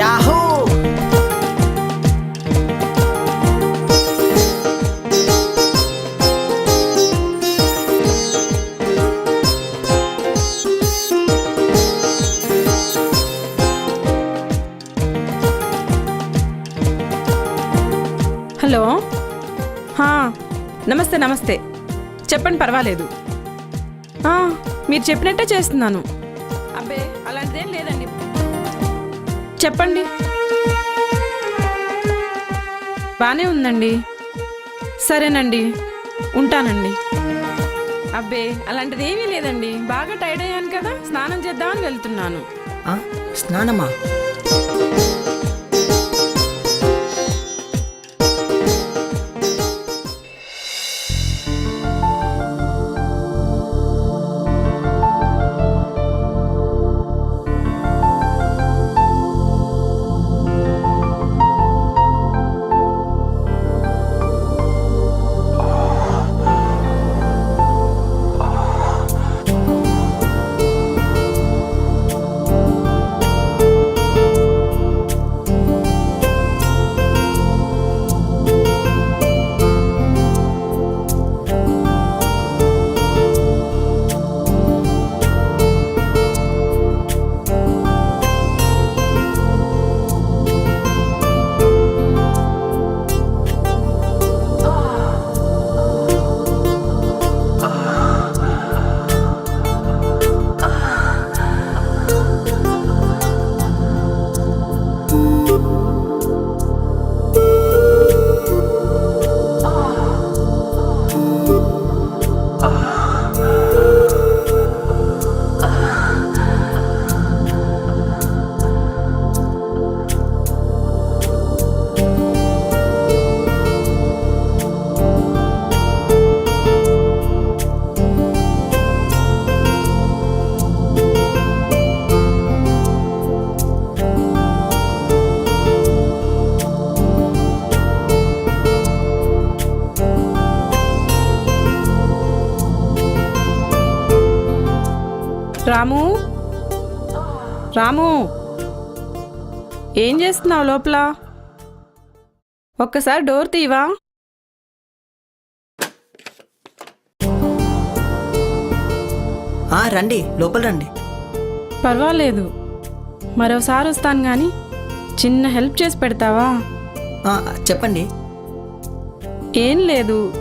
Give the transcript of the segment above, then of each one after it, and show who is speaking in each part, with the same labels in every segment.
Speaker 1: Hello? నమస్తే నమస్తే. చెప్పండి పర్వాలేదు. మీరు చెప్పినట్టే చేస్తున్నాను. అబ్బే అలాంటిదేం లేదండి. చెప్పండి. బానే ఉందండి. సరేనండి. ఉంటానండి. అబ్బే అలాంటిది ఏమీ లేదండి. బాగా టైర్డ్ అయ్యాను కదా స్నానం చేద్దామని వెళ్తున్నాను.
Speaker 2: స్నానమా?
Speaker 1: రాము? రాము? ఏం చేస్తున్నావు లోపల? ఒక్కసారి డోర్ తీవా?
Speaker 2: ఆ, రండి లోపల రండి.
Speaker 1: పర్వాలేదు. మరోసారి వస్తాను కానీ చిన్న హెల్ప్ చేసి పెడతావా?
Speaker 2: ఆ, చెప్పండి.
Speaker 1: ఏం లేదు.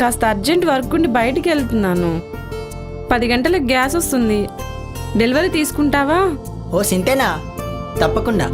Speaker 1: కాస్త అర్జెంట్ వర్క్ ఉండి బయటికి వెళ్తున్నాను. పది గంటలకు గ్యాస్ వస్తుంది. డెలివరీ తీసుకుంటావా?
Speaker 2: ఓ సింతేనా? తప్పకుండా.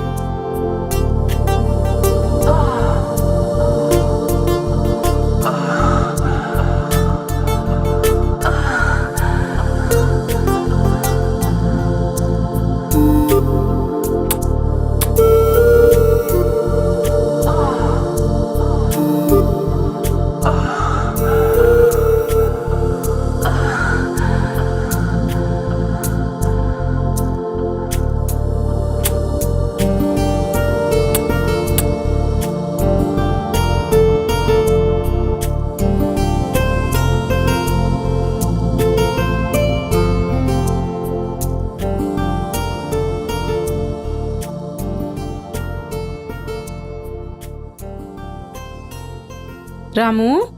Speaker 1: రాము?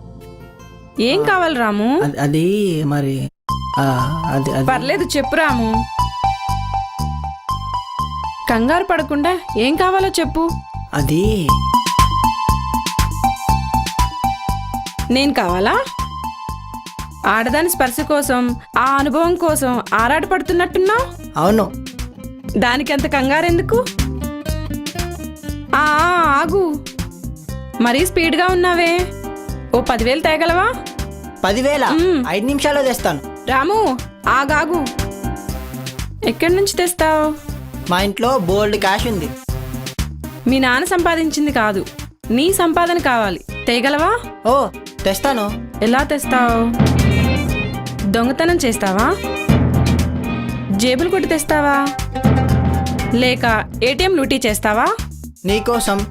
Speaker 1: ఏం కావాలి రాము?
Speaker 2: అది- మరి అది
Speaker 1: పర్లేదు చెప్పు రాము. కంగారు పడకుండా ఏం కావాలో చెప్పు.
Speaker 2: అది.
Speaker 1: నేను కావాలా? ఆడదాని స్పర్శ కోసం ఆ అనుభవం కోసం ఆరాటపడుతున్నట్టున్నావు
Speaker 2: అవును.
Speaker 1: దానికి అంత కంగారెందుకు ఆగు. మరీ స్పీడ్గా ఉన్నావే. ఓ పదివేలు తేగలవా?
Speaker 2: పదివేల?
Speaker 1: మ్మ్.
Speaker 2: ఐదు నిమిషాల్లో తెస్తాను.
Speaker 1: రాము ఆగాగు. ఎక్కడి నుంచి తెస్తావు?
Speaker 2: మా ఇంట్లో బోల్డ్ క్యాష్ ఉంది.
Speaker 1: మీ నాన్న సంపాదించింది కాదు. నీ సంపాదన కావాలి. తేగలవా?
Speaker 2: ఓ తెస్తాను.
Speaker 1: ఎలా తెస్తావు? దొంగతనం చేస్తావా? జేబులు కొట్టి తెస్తావా? లేక ఏటీఎం లూటీ చేస్తావా?
Speaker 2: నీకోసం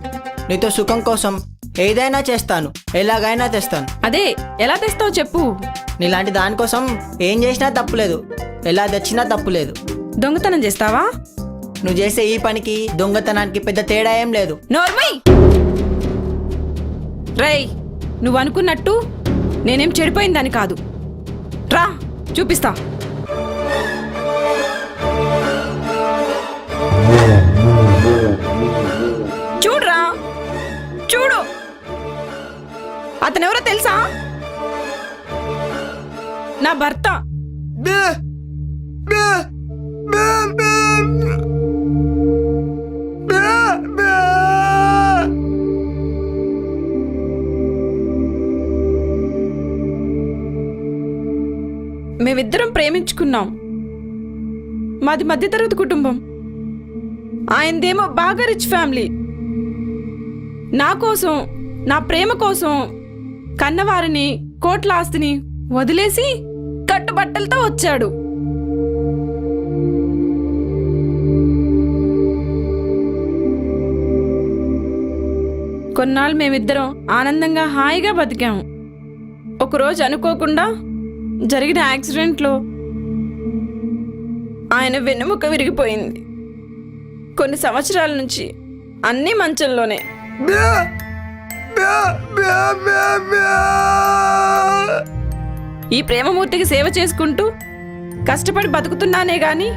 Speaker 2: నీతో సుఖం కోసం ఏదైనా చేస్తాను. ఎలాగైనా తెస్తాను.
Speaker 1: అదే ఎలా తెస్తావు చెప్పు.
Speaker 2: నీలాంటి దానికోసం ఏం చేసినా తప్పులేదు. ఎలా తెచ్చినా తప్పులేదు.
Speaker 1: దొంగతనం చేస్తావా?
Speaker 2: నువ్వు చేసే ఈ పనికి దొంగతనానికి పెద్ద తేడా ఏం లేదు.
Speaker 1: నోర్మై రేయ్ నువ్వు అనుకున్నట్టు నేనేం చెడిపోయిందని కాదు. రా చూపిస్తా. తెలుసా? నా భర్త. మేమిద్దరం ప్రేమించుకున్నాం. మాది మధ్యతరగతి కుటుంబం. ఆయనదేమో బాగా రిచ్ ఫ్యామిలీ నా కోసం నా ప్రేమ కోసం కన్నవారిని కోట్ల ఆస్తిని వదిలేసి కట్టుబట్టలతో వచ్చాడు. కొన్నాళ్ళు మేమిద్దరం ఆనందంగా హాయిగా బతికాము ఒకరోజు అనుకోకుండా జరిగిన యాక్సిడెంట్లో ఆయన వెన్నుముక విరిగిపోయింది. కొన్ని సంవత్సరాల నుంచి అన్నీ మంచంలోనే. ఈ ప్రేమమూర్తికి సేవ చేసుకుంటూ కష్టపడి బతుకుతున్నానే గాని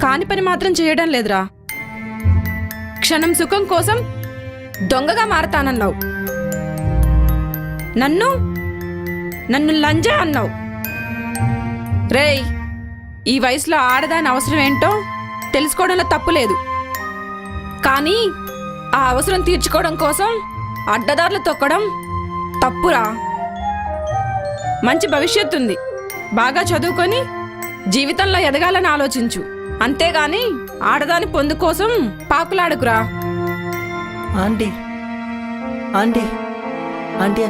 Speaker 1: కాని పని మాత్రం చేయడం లేదురా. క్షణం సుఖం కోసం దొంగగా మారతానన్నావు. నన్ను నన్ను లంజ అన్నావు. రేయ్ ఈ వయసులో ఆడదాని అవసరం ఏంటో తెలుసుకోవడంలో తప్పు లేదు. కానీ ఆ అవసరం తీర్చుకోవడం కోసం అడ్డదారులు తొక్కడం తప్పురా. మంచి భవిష్యత్తు ఉంది బాగా చదువుకొని జీవితంలో ఎదగాలని ఆలోచించు. అంతేగాని ఆడదాని పొందు కోసం పాకులాడుకురా.
Speaker 2: Aunty. Aunty. Aunty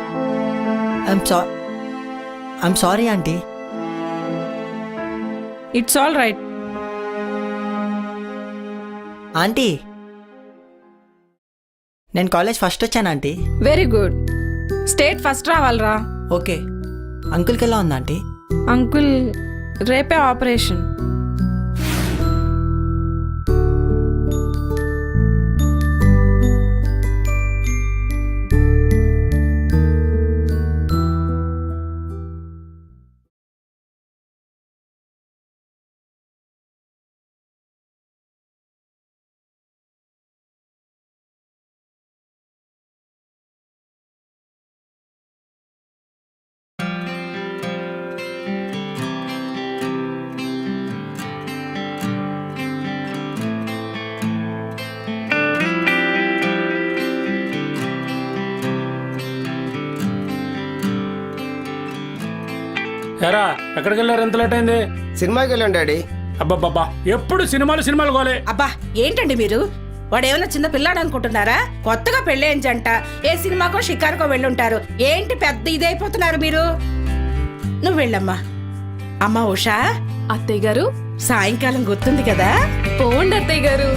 Speaker 2: I'm sorry aunty.
Speaker 1: It's all right
Speaker 2: aunty. నేను కాలేజ్ ఫస్ట్ వచ్చాను aunty.
Speaker 1: Very good. State first రావాలరా.
Speaker 2: ఓకే. అంకుల్కి ఎలా ఉంది ఆంటీ?
Speaker 1: అంకుల్ రేపే ఆపరేషన్.
Speaker 3: ఎరా ఎక్కడికి వెళ్ళారు? ఎంత లేట్ అయింది?
Speaker 4: సినిమాకి వెళ్ళాం డాడీ.
Speaker 3: అబ్బబ్బబ్బా ఎప్పుడు సినిమాలు సినిమాలు గోలే
Speaker 5: అబ్బా ఏంటండి మీరు? వాడు ఏమైనా చిన్న పిల్లాడు అనుకుంటున్నారా? కొత్తగా పెళ్ళేం జంట ఏ సినిమాకో షికారుకో వెళ్ళుంటారు. ఏంటి పెద్ద ఇదైపోతున్నారు మీరు? నువ్వు వెళ్ళమ్మా. అమ్మా ఉషా
Speaker 1: అత్తయ్య గారు?
Speaker 5: సాయంకాలం గుర్తుంది కదా?
Speaker 1: పోండి అత్తయ్య గారు.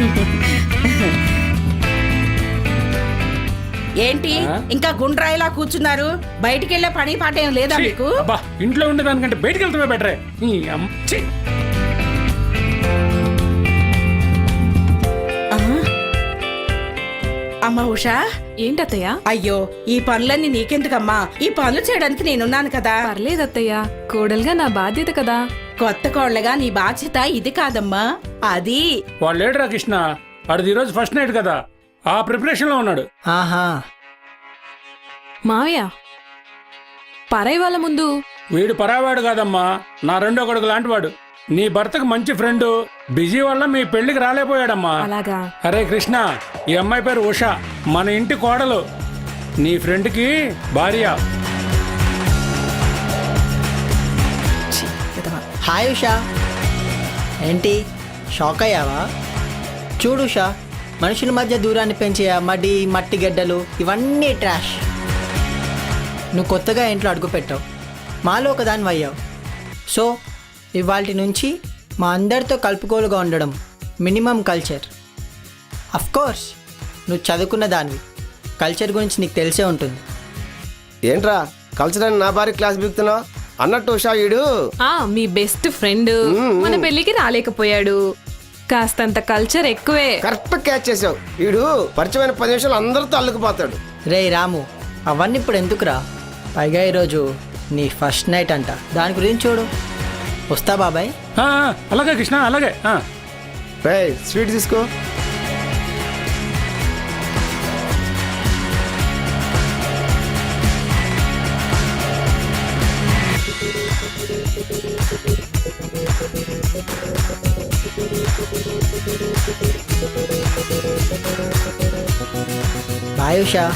Speaker 5: ఏంటి? ఇంకా గుండ్రాయిలా కూర్చున్నారు. బయటికి వెళ్ళే పని పాట ఏం లేదా మీకు?
Speaker 3: అబ్బా ఇంట్లో ఉండేదానికంటే బయటికి వెళ్తామే బెటరే. ఈ అమ్మ- ఛీ.
Speaker 5: ఆ? అమ్మా ఉషా.
Speaker 1: ఏంటత్తయ్య?
Speaker 5: అయ్యో ఈ పనులన్నీ నీకెందుకమ్మా? ఈ పనులు చేయడానికి నేనున్నాను కదా.
Speaker 1: పర్లేదు అత్తయ్య కోడలుగా నా బాధ్యత కదా.
Speaker 5: కొత్త కోళ్ళగా నీ బాధ్యత ఇది కాదమ్మా. అది.
Speaker 3: వాడు లేడురా కృష్ణ వాడిది ఈరోజు ఫస్ట్ నైట్ కదా. ఆ ప్రిపరేషన్లో ఉన్నాడు.
Speaker 2: ఆహా.
Speaker 1: మావయ్య పరై వాళ్ళ ముందు
Speaker 3: వీడు పరావాడు కాదమ్మా నా రెండో కొడుకు లాంటివాడు. నీ భర్తకు మంచి ఫ్రెండ్ బిజీ వల్ల మీ పెళ్ళికి రాలేపోయాడమ్మా
Speaker 1: అలాగా?
Speaker 3: అరే కృష్ణ ఈ అమ్మాయి పేరు ఉష మన ఇంటి కోడలు. నీ ఫ్రెండ్కి భార్య.
Speaker 2: హాయ్ ఉషా. ఏంటి? షాక్ అయ్యావా? చూడు ఉషా. మనుషుల మధ్య దూరాన్ని పెంచే ఆ మడి మట్టి గడ్డలు ఇవన్నీ ట్రాష్ నువ్వు కొత్తగా ఇంట్లో అడుగుపెట్టావు మాలో ఒకదాని అయ్యావు సో ఇవాళ నుంచి మా అందరితో కలుపుకోలుగా ఉండడం మినిమం కల్చర్ కోర్స్ నువ్వు చదువుకున్న దానివి. కల్చర్ గురించి నీకు తెలిసే ఉంటుంది.
Speaker 4: ఏంట్రా కల్చర్ అని నా భార్య క్లాస్ బిగుతున్నావు? అన్నట్టు ఉషా
Speaker 6: ఆ మీ బెస్ట్ ఫ్రెండ్ మన పెళ్ళికి రాలేకపోయాడు. కాస్తంత కల్చర్ ఎక్కువే.
Speaker 4: కరెక్ట్ క్యాచ్ చేసావు. ఈడు పరిచయమైన పది నిమిషాలు అందరితో అల్లుకుపోతాడు.
Speaker 2: రే రాము అవన్నీ ఇప్పుడు ఎందుకురా? పైగా ఈరోజు నీ ఫస్ట్ నైట్ అంట. దాని గురించి చూడు. వస్తా బాబాయ్?
Speaker 3: ఆ, ఆ, అలాగే కృష్ణ అలాగే ఆ.
Speaker 4: స్వీట్ తీసుకో.
Speaker 2: tayo siya.